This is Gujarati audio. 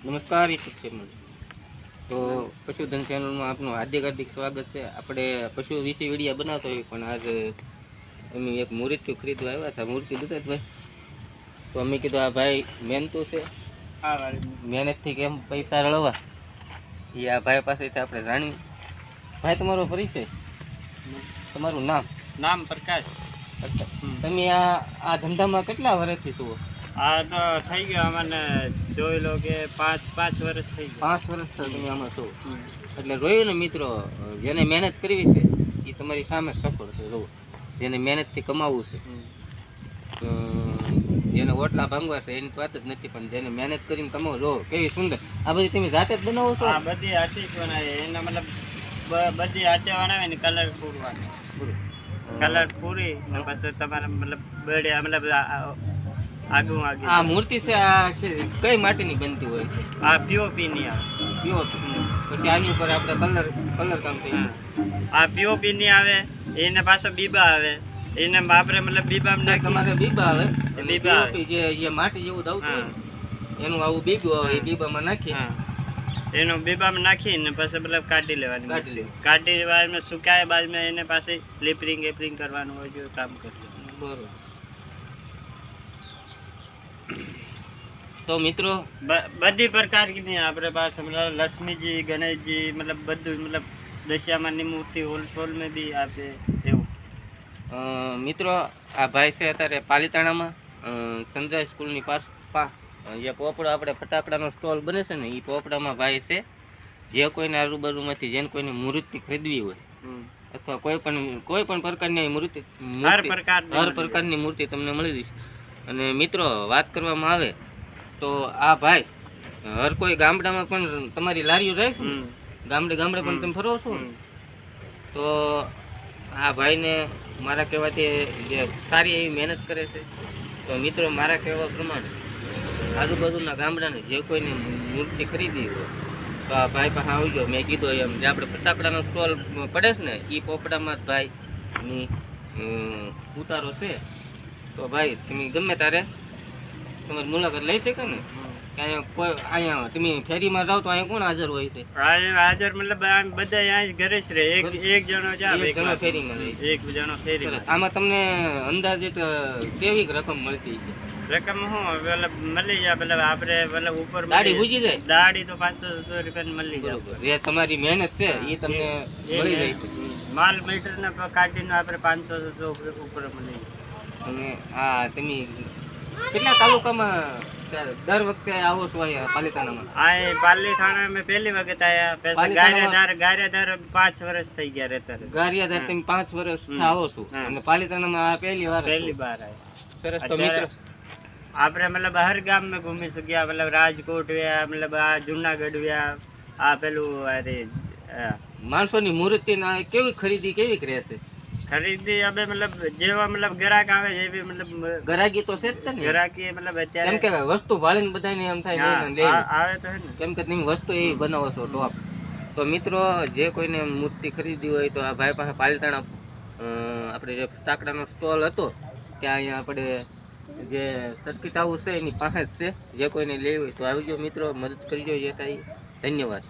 નમસ્કાર યુટ્યુબ ચેનલ તો પશુધન ચેનલમાં આપનું હાર્દિક હાર્દિક સ્વાગત છે. આપણે પશુ વિશે વિડીયા બનાવતો હોય પણ આજે અમે એક મૂર્તિ ખરીદવા આવ્યા હતા મૂર્તિ દુધાતભાઈ તો અમે કીધું આ ભાઈ મહેનતું છે. હા મહેનતથી કેમ પૈસા રળવા? એ આ ભાઈ પાસેથી આપણે જાણ્યું. ભાઈ તમારો પરિચય? તમારું નામ? નામ પ્રકાશ. તમે આ આ ધંધામાં કેટલા વર્ષથી છો? આ તો થઈ ગયો અમને જોઈ લો કે પાંચ પાંચ વર્ષ થઈ ગયા. પાંચ વર્ષથી તમે આમાં છો. એટલે જોયું ને મિત્રો જેને મહેનત કરવી છે એ તમારી સામે સફળ છે જુઓ. જેને મહેનતથી કમાવવું છે. જેને ઓટલા ભાંગવા છે એની વાત જ નથી પણ જેને મહેનત કરીને કમાવો જો કેવી સુંદર. આ બધી તમે જાતે જ બનાવો છો? આ બધી હાથી જ બનાવી એના મતલબ બધી હાથે બનાવે ને કલર પૂરવાનો. કલર પૂરી પાછળ પછી તમારે મતલબ બળે મતલબ આ- આ- આ મૂર્તિ છે આ કઈ માટીની બનતી હોય? છે આ પીઓપી ની આવે પીઓ પછી આની ઉપર આપણે કલર કલર કામ થઈ આ પીઓપી ની આવે એને પાછો બીબા આવે. એને આપણે મતલબ નાખી તમારે બીબા આવે. બીબા જે જે માટી જેવું દઉં એનું આવું બીબું આવે એ બીબામાં નાખી. એનો બીબામાં નાખીને પછી મતલબ કાઢી લેવાની. કાઢી લેવાની. કાઢી લેવાનું સુકાય બાદમાં એને પાસે લીપરિંગ એપરિંગ કરવાનું હોય જો કામ કરી બરોબર. તો મિત્રો બધી પ્રકારની આપણે પાસે મતલબ લક્ષ્મીજી ગણેશજી મતલબ બધું મતલબ દશામાની મૂર્તિ હોલસેલમાં બી આપે એવું. મિત્રો આ ભાઈ છે અત્યારે પાલીતાણામાં. સંધ્યા સંજય સ્કૂલની પાસ પા જે પોપડા આપણે ફટાકડાનો સ્ટોલ બને છે ને એ પોપડામાં ભાઈ છે. જે કોઈને આજુબાજુમાંથી જેને કોઈને મૂર્તિ ખરીદવી હોય અથવા કોઈ પણ કોઈ પણ પ્રકારની મૂર્તિ હર પ્રકારની મૂર્તિ તમને મળી જશે અને મિત્રો વાત કરવામાં આવે તો આ ભાઈ હર કોઈ ગામડામાં પણ તમારી લારીઓ રહે છે ગામડે ગામડે પણ તમે ફરો છો ને? તો આ ભાઈને મારા કહેવાથી જે સારી એવી મહેનત કરે છે. તો મિત્રો મારા કહેવા પ્રમાણે આજુબાજુના ગામડાને જે કોઈને મૂર્તિ ખરીદી હોય તો આ ભાઈ પાસે આવજો. મેં કીધું એમ જે આપણે ફટાકડાનો સ્ટોલ પડે છે ને એ પોપડામાં જ ભાઈની ઉતારો છે. તો ભાઈ તમે ગમે ત્યારે તમારી મુલાકાત લઈ શકે ને. કોઈ અહીંયા તમે ફેરીમાં જાઓ તો અહીંયા કોણ હાજર હોય છે? હાજર મતલબ બધા અહીંયા ઘરે જ રહે. એક એક જણો એક જણો ફેરીમાં એક જણો ફેરી આમાં તમને અંદાજિત કેવી રકમ મળતી છે રકમ શું મતલબ મળી જાય મતલબ આપણે મતલબ ઉપર દાડી જાય. દાડી તો પાંચસો છસો રૂપિયા મળી જાય. જે તમારી મહેનત છે એ તમને મળી જાય માલ મીટર ને કાઢીને આપણે પાંચસો ઉપર મળી જાય. અને આ તમે કેટલા તાલુકામાં દર વખતે આવો છો અહીંયા પાલિતાણામાં? આ એ પાલી મેં પહેલી વખત આવ્યા પછી ગારિયાધાર ગારિયાધાર પાંચ વર્ષ થઈ ગયા રહેતા. ગારિયાધાર તમે પાંચ વર્ષ આવો છો. અને પાલિતાણામાં આ પહેલી વાર પહેલી વાર આવ્યા સરસ તો મિત્રો. આપણે મતલબ હર ગામ में ઘૂમી શક્યા. મતલબ રાજકોટ વ્યા મતલબ આ જુનાગઢ વ્યા આ પેલું અરે માણસોની મૂર્તિ ના કેવી ખરીદી કેવી રહેશે? ખરીદી હવે મતલબ જેવા મતલબ ગ્રાહક આવે એવી મતલબ ગ્રાહકી તો છે જ ને. ગ્રાહકી મતલબ કેમ અત્યારે કે વસ્તુ ભાળીને બધાને એમ થાય આવે તો ને. કેમ કે તમે વસ્તુ એવી બનાવો છો ટોપ તો મિત્રો જે કોઈને મૂર્તિ ખરીદી હોય તો આ ભાઈ પાસે પાલિતાણા આપણે જે સ્ટાકડાનો સ્ટોલ હતો ત્યાં અહીંયા આપણે જે સર્કિટ હાઉસ છે એની પાસે જ છે. જે કોઈને લેવી હોય તો આવજો મિત્રો મદદ કરજો જે થાય ધન્યવાદ.